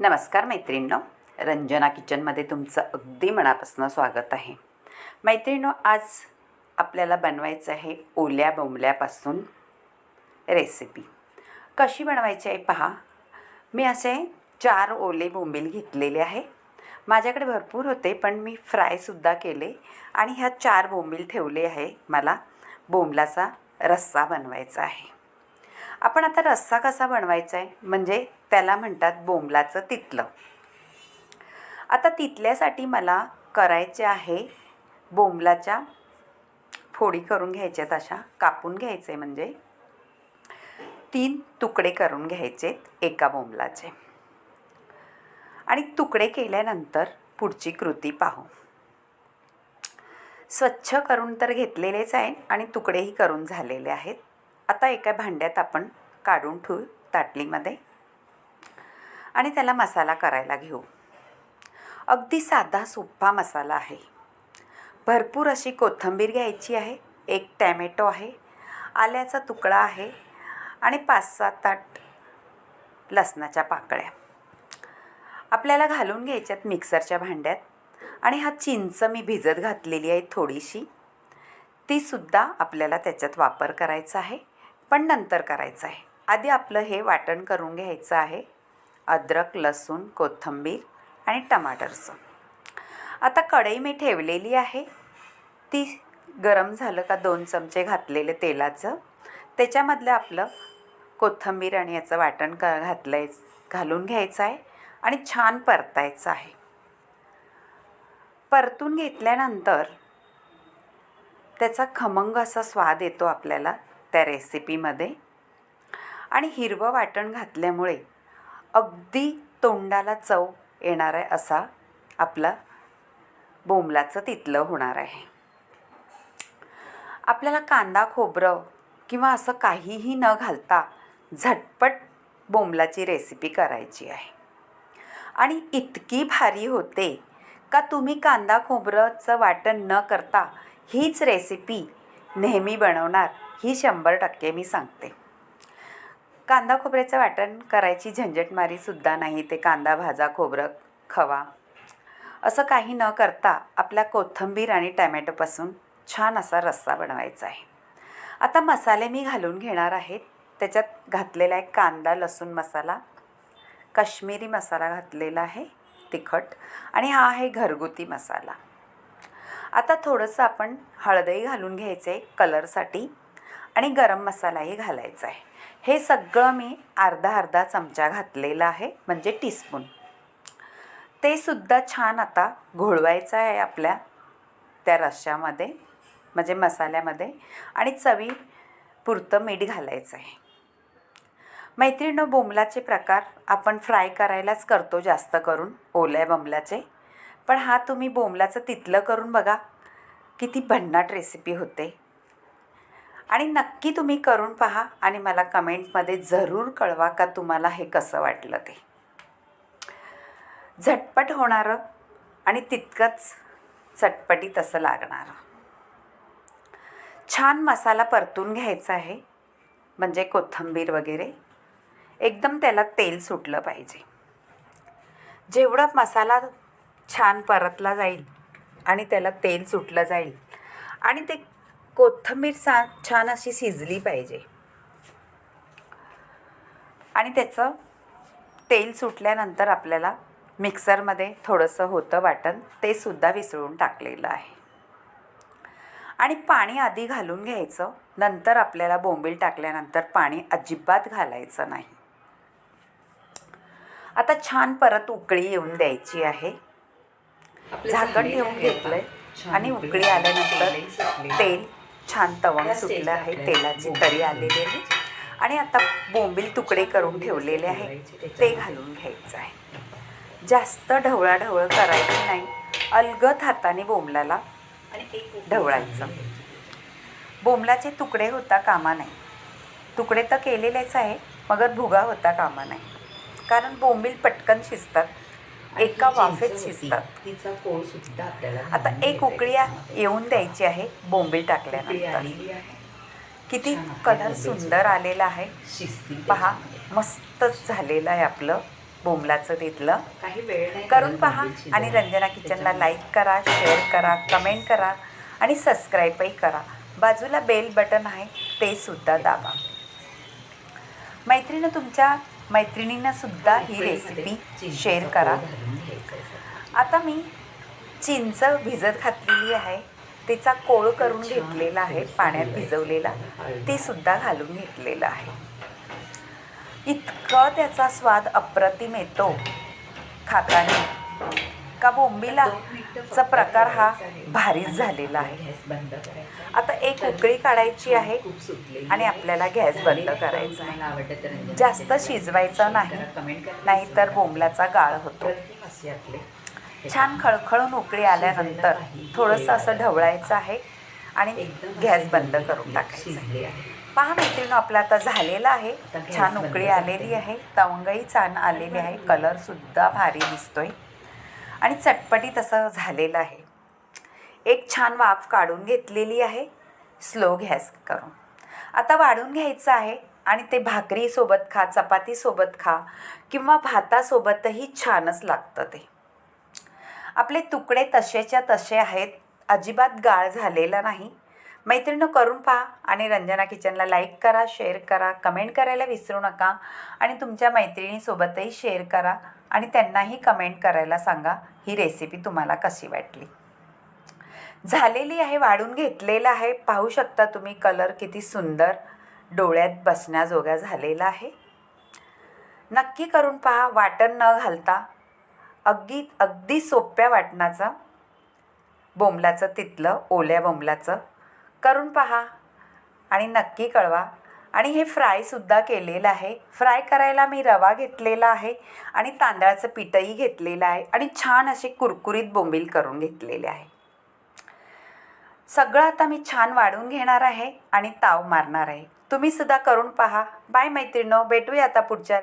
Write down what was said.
नमस्कार मैत्रिणींनो. रंजना किचनमध्ये तुमचं अगदी मनापासून स्वागत आहे. मैत्रिणींनो आज आपल्याला बनवायचं आहे ओल्या बोंबल्यापासून रेसिपी कशी बनवायची आहे पहा. मी असे चार ओले बोंबील घेतलेले आहे. माझ्याकडे भरपूर होते पण मी फ्रायसुद्धा केले आणि ह्या चार बोंबील ठेवले आहे मला. बोंबलाचा रस्सा बनवायचा आहे. आपण आता रस्सा कसा बनवायचा आहे म्हणजे त्याला म्हणतात बोंबलाचं तितलं. आता तितल्यासाठी मला करायचे आहे बोंबलाच्या फोडी करून घ्यायच्यात अशा कापून घ्यायचे म्हणजे. तीन तुकडे करून घ्यायचे एका बोंबलाचे. आणि तुकडे केल्यानंतर पुढची कृती पाहू. स्वच्छ करून तर घेतलेलेच आहे आणि तुकडेही करून झालेले आहेत. आता एका भांड्यात आपण काढून ठेवू ताटलीमध्ये. आणि त्याला मसाला करायला घेऊ. अगदी साधा सोपा मसाला आहे. भरपूर अशी कोथिंबीर घ्यायची आहे एक टॅमॅटो आहे आल्याचा तुकडा आहे आणि पाच सात आठ लसणाच्या पाकळ्या. आपल्याला घालून घ्यायच्यात मिक्सरच्या भांड्यात आणि हा चिंच मी भिजत घातलेली आहे थोडीशी. तीसुद्धा आपल्याला त्याच्यात वापर करायचा आहे पण नंतर करायचं आहे. आधी आपलं हे वाटण करून घ्यायचं आहे. अद्रक लसूण कोथिंबीर आणि टमाटरचं. आता कढई मी ठेवलेली आहे. ती गरम झालं का दोन चमचे घातलेले तेलाचं. त्याच्यामधलं आपलं कोथिंबीर आणि याचं वाटण क घातलं आहे घालून घ्यायचं आहे आणि छान परतायचं आहे. परतून घेतल्यानंतर त्याचा खमंग असा स्वाद येतो आपल्याला त्या रेसिपीमध्ये आणि हिरवं वाटण घातल्यामुळे अगदी तोंडाला चव येणार आहे असा आपला बोंबलाचं तिथलं होणार आहे. आपल्याला कांदा खोबरं किंवा असं काहीही न घालता झटपट बोंबलाची रेसिपी करायची आहे. आणि इतकी भारी होते का तुम्ही कांदा खोबरंचं वाटण न करता हीच रेसिपी नेहमी बनवणार ही शंभर टक्के मी सांगते. कांदा खोबऱ्याचं वाटण करायची झंझटमारीसुद्धा नाही ते कांदा भाजा खोबरं खवा. असं काही न करता आपल्या कोथिंबीर आणि टॅमॅटोपासून छान असा रस्सा बनवायचा आहे. आता मसाले मी घालून घेणार आहेत त्याच्यात घातलेला आहे कांदा लसूण मसाला काश्मीरी मसाला घातलेला आहे तिखट आणि हा आहे घरगुती मसाला. आता थोडंसं आपण हळदही घालून घ्यायचं आहे कलरसाठी. आणि गरम मसालाही घालायचा आहे. हे सगळं मी अर्धा अर्धा चमचा घातलेला आहे म्हणजे टीस्पून ते सुद्धा छान आता घोळवायचं आहे आपल्या त्या रश्श्यामध्ये म्हणजे मसाल्यामध्ये. आणि चवी पुरतं मीठ घालायचं आहे. मैत्रिणं बोंबलाचे प्रकार आपण फ्राय करायलाच करतो जास्त करून ओल्या बोंबलाचे. पण हा तुम्ही बोंबलाचं तिथलं करून बघा किती भन्नाट रेसिपी होते. आणि नक्की तुम्ही करून पहा आणि मला कमेंटमध्ये जरूर कळवा का तुम्हाला हे कसं वाटलं ते. झटपट होणारं आणि तितकंच चटपटीत असं लागणारं. छान मसाला परतून घ्यायचा आहे म्हणजे कोथिंबीर वगैरे. एकदम त्याला तेल सुटलं पाहिजे. जेवढा मसाला छान परतला जाईल आणि त्याला तेल सुटलं जाईल आणि ते कोथिंबीर सा छान अशी शिजली पाहिजे. आणि त्याचं तेल सुटल्यानंतर आपल्याला मिक्सरमध्ये थोडंसं होतं वाटण ते सुद्धा विसळून टाकलेलं आहे. आणि पाणी आधी घालून घ्यायचं नंतर आपल्याला बोंबील टाकल्यानंतर पाणी अजिबात घालायचं नाही. आता छान परत उकळी येऊन द्यायची आहे. झाकण ठेवून घेतलंय. आणि उकळी आल्यानंतर तेल छान तवंग सुटलं आहे तेलाची तरी आलेली आहे. आणि आता बोंबील तुकडे करून ठेवलेले आहे. ते घालून घ्यायचं आहे. जास्त ढवळाढवळ करायची नाही. अलगद हाताने बोंबलाला ढवळायचं. बोंबलाचे तुकडे होता कामा नाही. तुकडे तर केलेलेच आहे मगर भुगा होता कामा नाही. कारण बोंबील पटकन शिजतात. एका वाफेत शिजतात. आता एक उकळी येऊन द्यायची आहे बोंबील टाकल्यानंतर. किती कलर. सुंदर आलेला आहे. पहा मस्तच झालेलं आहे आपलं बोंबलाचं तिथलं. करून पहा आणि. रंजना किचनला लाईक करा शेअर करा कमेंट करा आणि सबस्क्राईबही करा. बाजूला बेल बटन आहे ते सुद्धा दाबा. मैत्रिणी तुमच्या मैत्रिणींना सुद्धा ही रेसिपी शेअर करा. आता मी चिंच भिजत घातलेली आहे. तिचा कोळ करून घेतलेला आहे पाण्यात भिजवलेला. ते सुद्धा घालून घेतलेलं आहे. इतकं त्याचा स्वाद अप्रतिम येतो खाताना. का बोंबीला दोन मिनिटं फक्त चा प्रकार हा. भारीच झालेला आहे. आता एक उकळी काढायची आहे आणि. आपल्याला गॅस बंद करायचा आहे. जास्त शिजवायचं नाही. नाहीतर बोंबलाचा गाळ होतो. छान खळखळून उकळी आल्यानंतर थोडंसं असं ढवळायचं आहे आणि गॅस बंद करून टाकायचं. पहा मैत्रिणी आपला आता झालेला आहे. छान उकळी. आलेली आहे. तवंगही छान आलेली आहे. कलरसुद्धा भारी दिसतोय. आणि चटपटीत असं झालेलं आहे. एक छान वाफ काढून घेतलेली आहे. स्लो गॅस करून. आता वाढून घ्यायचं आहे आणि ते भाकरीसोबत खा चपातीसोबत खा किंवा भातासोबतही छानच लागतं ते. आपले तुकडे तसेच्या तसे आहेत. अजिबात गाळ झालेला नाही. मैत्रिणी करून पहा आणि रंजना किचनला लाईक करा शेअर करा कमेंट करायला विसरू नका आणि तुमच्या मैत्रिणीसोबतही शेअर करा आणि त्यांनाही कमेंट करायला सांगा. ही रेसिपी तुम्हाला कशी वाटली? झालेली आहे वाढून घेतलेलं आहे. पाहू शकता तुम्ही कलर किती सुंदर डोळ्यात बसण्याजोगा झालेला आहे. नक्की करून पहा वाटण न घालता. अगदी अगदी सोप्या वाटणाचं बोंबलाचं तिथलं ओल्या बोंबलाचं करून पहा आणि नक्की कळवा. आणि हे फ्रायसुद्धा केलेलं आहे. फ्राय करायला मी रवा घेतलेला आहे आणि तांदळाचं पीठही घेतलेलं आहे आणि छान असे कुरकुरीत बोंबील करून घेतलेले आहे. सगळं आता मी छान वाढून घेणार आहे आणि ताव मारणार आहे. तुम्ही सुद्धा करून पहा. बाय मैत्रिणो भेटूया आता पुढच्या